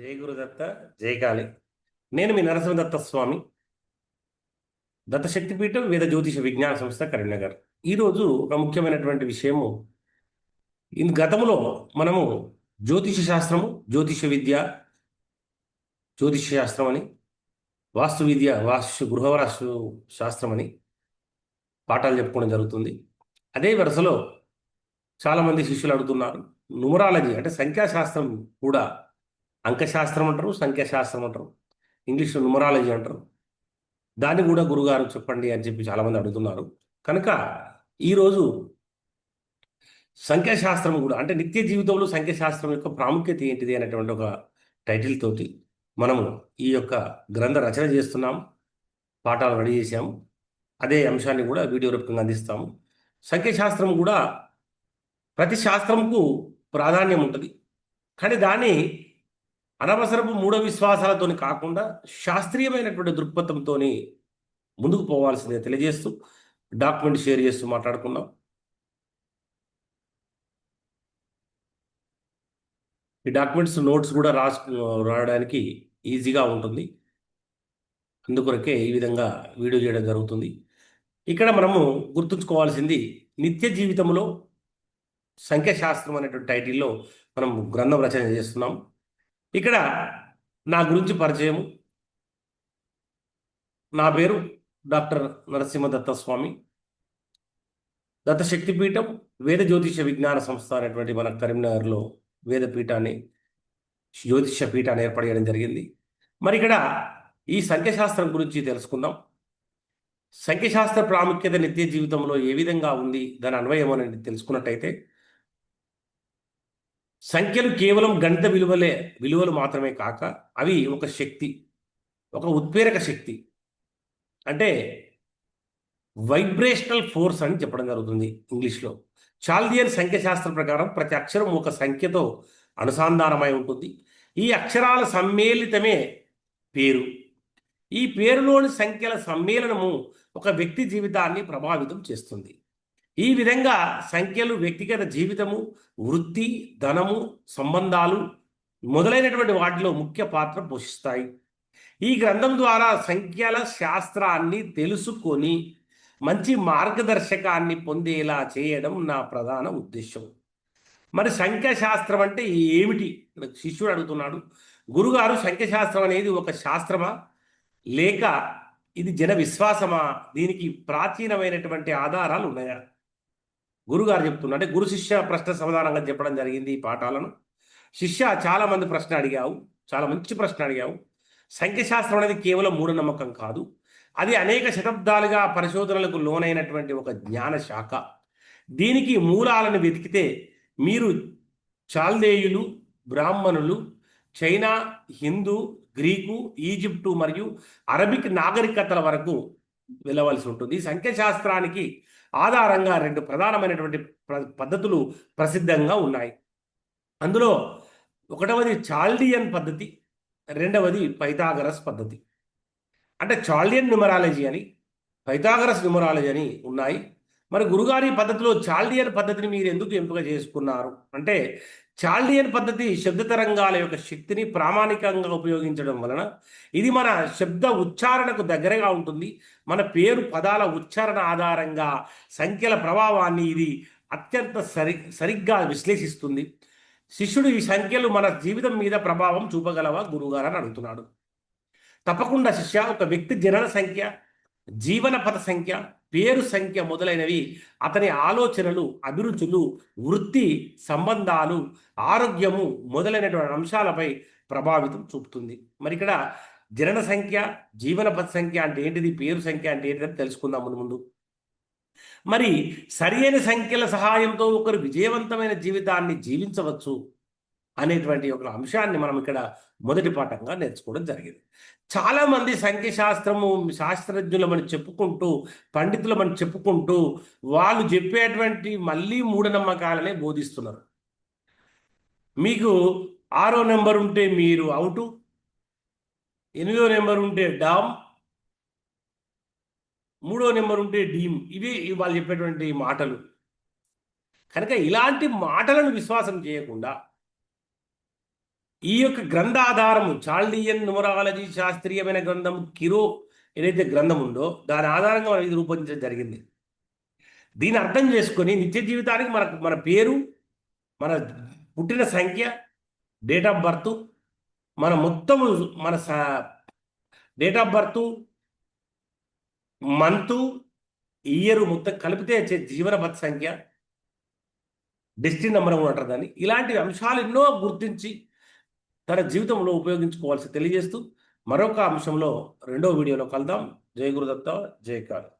జై గురుదత్త జయకాలి నేను మీ నరసింహదత్త స్వామి. దత్తశక్తిపీఠం వేద జ్యోతిష విజ్ఞాన సంస్థ కరీంనగర్. ఈరోజు ఒక ముఖ్యమైనటువంటి విషయము. ఇన్ గతంలో మనము జ్యోతిష శాస్త్రము జ్యోతిష విద్య జ్యోతిష శాస్త్రం అని వాస్తు విద్య వాస్తు గృహవాస్తు శాస్త్రం అని పాఠాలు చెప్పుకోవడం జరుగుతుంది. అదే వరుసలో చాలామంది శిష్యులు అడుగుతున్నారు. న్యూమరాలజీ అంటే సంఖ్యాశాస్త్రం కూడా అంకశాస్త్రం అంటారు సంఖ్యాశాస్త్రం అంటారు ఇంగ్లీష్లో న్యూమరాలజీ అంటారు. దాన్ని కూడా గురుగారు చెప్పండి అని చెప్పి చాలామంది అడుగుతున్నారు. కనుక ఈరోజు సంఖ్యాశాస్త్రం కూడా అంటే నిత్య జీవితంలో సంఖ్యాశాస్త్రం యొక్క ప్రాముఖ్యత ఏంటిది అనేటువంటి ఒక టైటిల్ తోటి మనము ఈ యొక్క గ్రంథ రచన చేస్తున్నాం పాఠాలు రెడీ చేశాము అదే అంశాన్ని కూడా వీడియో రూపకంగా అందిస్తాము సంఖ్యాశాస్త్రం కూడా ప్రతి శాస్త్రంకు ప్రాధాన్యం ఉంటుంది. కానీ దాన్ని అనవసరపు మూఢ విశ్వాసాలతోని కాకుండా శాస్త్రీయమైనటువంటి దృక్పథంతో ముందుకు పోవాల్సిందే తెలియజేస్తూ డాక్యుమెంట్ షేర్ చేస్తూ మాట్లాడుకుందాం. ఈ డాక్యుమెంట్స్ నోట్స్ కూడా రాసు రాయడానికి ఈజీగా ఉంటుంది. అందుకొరకే ఈ విధంగా వీడియో చేయడం జరుగుతుంది. ఇక్కడ మనము గుర్తుంచుకోవాల్సింది నిత్య జీవితంలో సంఖ్యాశాస్త్రం అనేటువంటి టైటిల్లో మనం గ్రంథం రచన చేస్తున్నాం. ఇక్కడ నా గురించి పరిచయం నా పేరు డాక్టర్ నరసింహ దత్తస్వామి. దత్తశక్తిపీఠం వేద జ్యోతిష విజ్ఞాన సంస్థ అనేటువంటి మన కరీంనగర్లో వేద పీఠాన్ని జ్యోతిష పీఠాన్ని ఏర్పాటు చేయడం జరిగింది. మరి ఇక్కడ ఈ సంఖ్యశాస్త్రం గురించి తెలుసుకుందాం. సంఖ్యశాస్త్ర ప్రాముఖ్యత నిత్య జీవితంలో ఏ విధంగా ఉంది దాని అన్వయం అనేది తెలుసుకున్నట్టయితే సంఖ్యలు కేవలం గణిత విలువలే విలువలు మాత్రమే కాక అవి ఒక శక్తి ఒక ఉత్ప్రేరక శక్తి. అంటే వైబ్రేషనల్ ఫోర్స్ అని చెప్పడం జరుగుతుంది ఇంగ్లీష్లో. చాల్దియన్ సంఖ్యశాస్త్రం ప్రకారం ప్రతి అక్షరం ఒక సంఖ్యతో అనుసంధానమై ఉంటుంది. ఈ అక్షరాల సమ్మేళితమే పేరు. ఈ పేరులోని సంఖ్యల సమ్మేళనము ఒక వ్యక్తి జీవితాన్ని ప్రభావితం చేస్తుంది. ఈ విధంగా సంఖ్యలు వ్యక్తిగత జీవితము వృత్తి ధనము సంబంధాలు మొదలైనటువంటి వాటిలో ముఖ్య పాత్ర పోషిస్తాయి. ఈ గ్రంథం ద్వారా సంఖ్యల శాస్త్రాన్ని తెలుసుకొని మంచి మార్గదర్శకాన్ని పొందేలా చేయడం నా ప్రధాన ఉద్దేశం. మరి సంఖ్యాశాస్త్రం అంటే ఏమిటి? శిష్యుడు అడుగుతున్నాడు. గురుగారు సంఖ్యాశాస్త్రం అనేది ఒక శాస్త్రమా? లేక ఇది జన విశ్వాసమా? దీనికి ప్రాచీనమైనటువంటి ఆధారాలు ఉన్నాయా? గురుగారు చెప్తున్నా అంటే గురు శిష్య ప్రశ్న సమాధానంగా చెప్పడం జరిగింది ఈ పాఠాలను. శిష్య చాలా మంది ప్రశ్న అడిగావు చాలా మంచి ప్రశ్న అడిగావు. సంఖ్యశాస్త్రం అనేది కేవలం మూఢనమ్మకం కాదు. అది అనేక శతాబ్దాలుగా పరిశోధనలకు లోనైనటువంటి ఒక జ్ఞాన శాఖ. దీనికి మూలాలను వెతికితే మీరు చాల్దేయులు బ్రాహ్మణులు చైనా హిందూ గ్రీకు ఈజిప్టు మరియు అరబిక్ నాగరికతల వరకు వెళ్ళవలసి ఉంటుంది. ఈ ఆధారంగా రెండు ప్రధానమైనటువంటి పద్ధతులు ప్రసిద్ధంగా ఉన్నాయి. అందులో ఒకటవది చాల్డియన్ పద్ధతి రెండవది పైథాగరస్ పద్ధతి. అంటే చాల్డియన్ న్యూమరాలజీ అని పైథాగరస్ న్యూమరాలజీ అని ఉన్నాయి. మరి గురుగారి పద్ధతిలో చాల్డియన్ పద్ధతిని మీరు ఎందుకు ఎంపిక చేసుకున్నారు? అంటే చాల్డియన్ పద్ధతి శబ్ద తరంగాల యొక్క శక్తిని ప్రామాణికంగా ఉపయోగించడం వలన ఇది మన శబ్ద ఉచ్చారణకు దగ్గరగా ఉంటుంది. మన పేరు పదాల ఉచ్చారణ ఆధారంగా సంఖ్యల ప్రభావాన్ని ఇది అత్యంత సరి సరిగ్గా విశ్లేషిస్తుంది. శిష్యుడు ఈ సంఖ్యలు మన జీవితం మీద ప్రభావం చూపగలవా? గురుగారు అని అడుగుతున్నాడు. తప్పకుండా శిష్య ఒక వ్యక్తి జనన సంఖ్య జీవన పథ సంఖ్య పేరు సంఖ్య మొదలైనవి అతని ఆలోచనలు అభిరుచులు వృత్తి సంబంధాలు ఆరోగ్యము మొదలైనటువంటి అంశాలపై ప్రభావితం చూపుతుంది. మరి ఇక్కడ జనన సంఖ్య జీవన పథ సంఖ్య అంటే ఏంటిది పేరు సంఖ్య అంటే ఏంటిది తెలుసుకుందాం ముందు ముందు. మరి సరియైన సంఖ్యల సహాయంతో ఒకరు విజయవంతమైన జీవితాన్ని జీవించవచ్చు. అనేటువంటి ఒక అంశాన్ని మనం ఇక్కడ మొదటి పాఠంగా నేర్చుకోవడం జరిగింది. చాలామంది సంఖ్యశాస్త్రము శాస్త్రజ్ఞులమని చెప్పుకుంటూ పండితులమని చెప్పుకుంటూ వాళ్ళు చెప్పేటువంటి మళ్ళీ మూఢనమ్మకాలనే బోధిస్తున్నారు. మీకు ఆరో నెంబర్ ఉంటే మీరు అవుటు ఎనిమిదో నెంబర్ ఉంటే డామ్ మూడో నెంబర్ ఉంటే డీమ్. ఇవి వాళ్ళు చెప్పేటువంటి మాటలు. కనుక ఇలాంటి మాటలను విశ్వాసం చేయకుండా ఈ యొక్క గ్రంథాధారము చాల్డియన్ న్యూమరాలజీ శాస్త్రీయమైన గ్రంథం కిరో ఏదైతే గ్రంథం ఉందో దాని ఆధారంగా మనం ఇది రూపొందించడం జరిగింది. దీన్ని అర్థం చేసుకొని నిత్య జీవితానికి మనకు మన పేరు మన పుట్టిన సంఖ్య డేట్ ఆఫ్ బర్త్ మన మొత్తం మన date of birth month year మొత్తం కలిపితే వచ్చే జీవన బత్ సంఖ్య డెస్టిన్ నెంబర్ అని అంటారు దాన్ని. ఇలాంటి అంశాలు ఎన్నో గుర్తించి తన జీవితంలో ఉపయోగించుకోవాల్సి తెలియజేస్తూ మరొక అంశంలో రెండో వీడియోలో కలుద్దాం. జయ గురుదత్త జయ కాళీ.